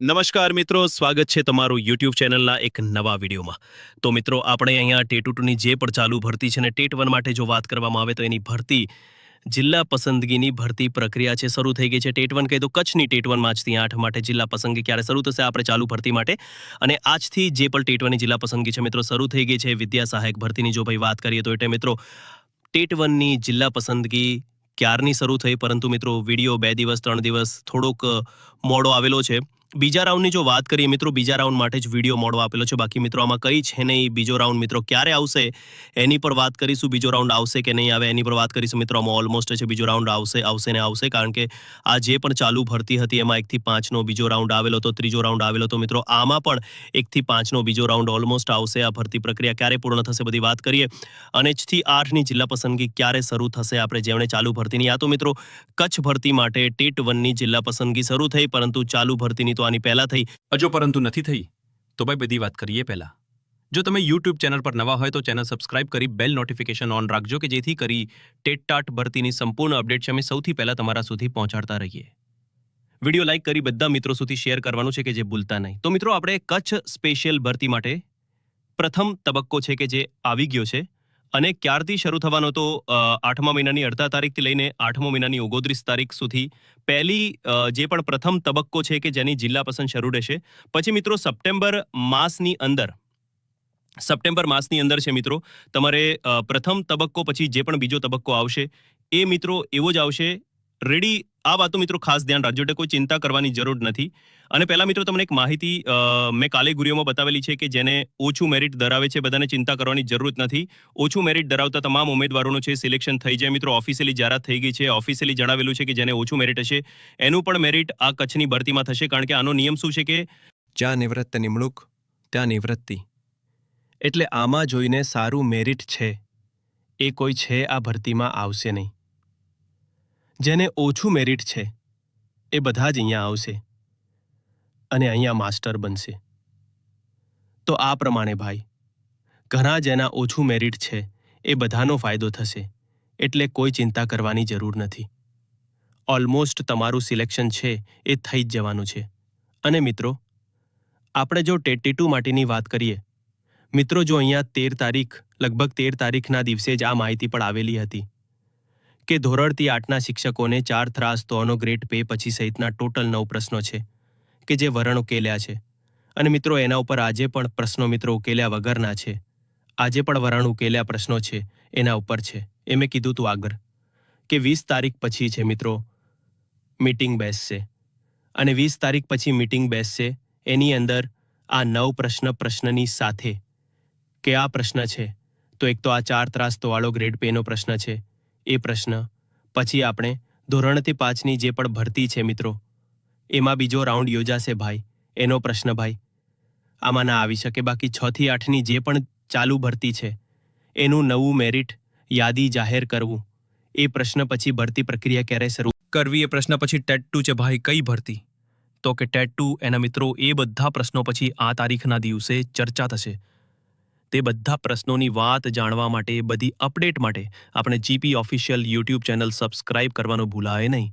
નમસ્કાર મિત્રો, સ્વાગત છે તમારું યુટ્યુબ ચેનલના એક નવા વિડીયોમાં. તો મિત્રો, આપણે અહીંયા ટેટ ટુની જે પણ ચાલુ ભરતી છે ને, ટેટ વન માટે જો વાત કરવામાં આવે તો એની ભરતી, જિલ્લા પસંદગીની ભરતી પ્રક્રિયા છે, શરૂ થઈ ગઈ છે. ટેટ વન કહી તો કચ્છની ટેટ વનમાં આજથી આઠ માટે જિલ્લા પસંદગી ક્યારે શરૂ થશે આપણે ચાલુ ભરતી માટે. અને આજથી જે પણ ટેટ વનની જિલ્લા પસંદગી છે મિત્રો, શરૂ થઈ ગઈ છે વિદ્યા સહાયક ભરતીની. જો ભાઈ વાત કરીએ તો એટલે મિત્રો, ટેટ વનની જિલ્લા પસંદગી ક્યારની શરૂ થઈ? પરંતુ મિત્રો, વીડિયો બે દિવસ, ત્રણ દિવસ થોડોક મોડો આવેલો છે. બીજા રાઉન્ડની જો વાત કરીએ, મિત્રો, બીજા રાઉન્ડ માટે જ વીડિયો મોડો આપેલો છે. બાકી મિત્રો, આમાં કઈ છે નહીં. બીજો રાઉન્ડ મિત્રો ક્યારે આવશે, એની પર વાત કરીશું. બીજો રાઉન્ડ આવશે કે નહીં આવે, એની પર વાત કરીશું. મિત્રો, આમાં ઓલમોસ્ટ છે, બીજો રાઉન્ડ આવશે આવશે ને આવશે. કારણ કે આ જે પણ ચાલુ ભરતી હતી, એમાં એકથી પાંચનો બીજો રાઉન્ડ આવેલો તો ત્રીજો રાઉન્ડ આવેલો તો મિત્રો, આમાં પણ એકથી પાંચનો બીજો રાઉન્ડ ઓલમોસ્ટ આવશે આ ભરતી પ્રક્રિયા. ક્યારે પૂર્ણ થશે બધી વાત કરીએ. અને છથી આઠની જિલ્લા પસંદગી ક્યારે શરૂ થશે આપણે જેમણે ચાલુ ભરતીની. આ તો મિત્રો, કચ્છ ભરતી માટે ટેટ વનની જિલ્લા પસંદગી શરૂ થઈ, પરંતુ ચાલુ ભરતીની તો આની પહેલા થઈ. હજુ પરંતુ નથી થઈ. તો ભાઈ બધી વાત કરીએ પહેલા. જો તમે યુટ્યુબ ચેનલ પર નવા હોય તો ચેનલ સબસ્ક્રાઇબ કરી બેલ નોટિફિકેશન ઓન રાખજો કે જેથી કરી ટેટટાટ ભરતીની સંપૂર્ણ અપડેટ છે અમે સૌથી પહેલાં તમારા સુધી પહોંચાડતા રહીએ. વીડિયો લાઈક કરી બધા મિત્રો સુધી શેર કરવાનું છે કે જે ભૂલતા નહીં. તો મિત્રો, આપણે કચ્છ સ્પેશિયલ ભરતી માટે પ્રથમ તબક્કો છે કે જે આવી ગયો છે. અને ક્યારથી શરૂ થવાનો તો આઠમા મહિનાની અડધા તારીખથી લઈને આઠમા મહિનાની ઓગણત્રીસ તારીખ સુધી પહેલી જે પણ પ્રથમ તબક્કો છે કે જેની જિલ્લા પસંદ શરૂ રહેશે. પછી મિત્રો સપ્ટેમ્બર માસની અંદર, સપ્ટેમ્બર માસની અંદર છે મિત્રો, તમારે પ્રથમ તબક્કો પછી જે પણ બીજો તબક્કો આવશે, એ મિત્રો એવો જ આવશે. રેડી આ વાતો મિત્રો ખાસ ધ્યાન રાખજો, એટલે કોઈ ચિંતા કરવાની જરૂર નથી. અને પહેલા મિત્રો તમને એક માહિતી મેં કાલે ગુરિયોમાં બતાવેલી છે કે જેને ઓછું મેરિટ ધરાવે છે, બધાને ચિંતા કરવાની જરૂર નથી. ઓછું મેરિટ ધરાવતા તમામ ઉમેદવારોનું છે સિલેક્શન થઈ જાય. મિત્રો ઓફિશિયલી જાહેરાત થઈ ગઈ છે. ઓફિશિયલી જણાવેલું છે કે જેને ઓછું મેરિટ હશે, એનું પણ મેરિટ આ કચ્છની ભરતીમાં થશે. કારણ કે આનો નિયમ શું છે કે જ્યાં નિવૃત્ત નિમણૂક, ત્યાં નિવૃત્તિ. એટલે આમાં જોઈને સારું મેરિટ છે, એ કોઈ છે આ ભરતીમાં આવશે નહીં. જેને ઓછું મેરિટ છે, એ બધા જ અહીંયા આવશે અને અહીંયા માસ્ટર બનશે. તો આ પ્રમાણે ભાઈ, ઘણા જેના ઓછું મેરિટ છે, એ બધાનો ફાયદો થશે, એટલે કોઈ ચિંતા કરવાની જરૂર નથી. ઓલમોસ્ટ તમારું સિલેક્શન છે, એ થઈ જ જવાનું છે. અને મિત્રો, આપણે જો ટેટી ટુ માટેની વાત કરીએ, મિત્રો જો અહીંયા તેર તારીખ, લગભગ તેર તારીખના દિવસે જ આ માહિતી પણ આવેલી હતી કે ધોરણથી આઠના શિક્ષકોને ચાર ત્રાસ તોનો ગ્રેડ પે પછી સહિતના ટોટલ નવ પ્રશ્નો છે, કે જે વરણ ઉકેલ્યા છે. અને મિત્રો, એના ઉપર આજે પણ પ્રશ્નો મિત્રો ઉકેલ્યા વગરના છે. આજે પણ વરણ ઉકેલ્યા પ્રશ્નો છે, એના ઉપર છે. એ મેં કીધું તું આગળ, કે વીસ તારીખ પછી છે મિત્રો, મીટિંગ બેસશે. અને વીસ તારીખ પછી મીટિંગ બેસશે, એની અંદર આ નવ પ્રશ્ન પ્રશ્નની સાથે. કે આ પ્રશ્ન છે, તો એક તો આ ચાર ત્રાસ તોવાળો ગ્રેડ પેનો પ્રશ્ન છે. એ પ્રશ્ન. પછી આપણે ધોરણથી પાંચની જે પણ ભરતી છે મિત્રો, એમાં બીજો રાઉન્ડ યોજાશે ભાઈ, એનો પ્રશ્ન ભાઈ. આમાં ના આવી શકે, બાકી છ થી આઠની જે પણ ચાલુ ભરતી છે, એનું નવું મેરિટ યાદી જાહેર કરવું. એ પ્રશ્ન પછી ભરતી પ્રક્રિયા ક્યારે શરૂ? કરવી એ પ્રશ્ન પછી ટેટ ટુ છે ભાઈ, કઈ ભરતી? તો કે ટેટ ટુ એના મિત્રો, એ બધા પ્રશ્નો પછી આ તારીખના દિવસે ચર્ચા થશે. તે બધા પ્રશ્નોની વાત જાણવા માટે બધી અપડેટ માટે આપણે GP official YouTube channel subscribe કરવાનું ભૂલાય નહીં.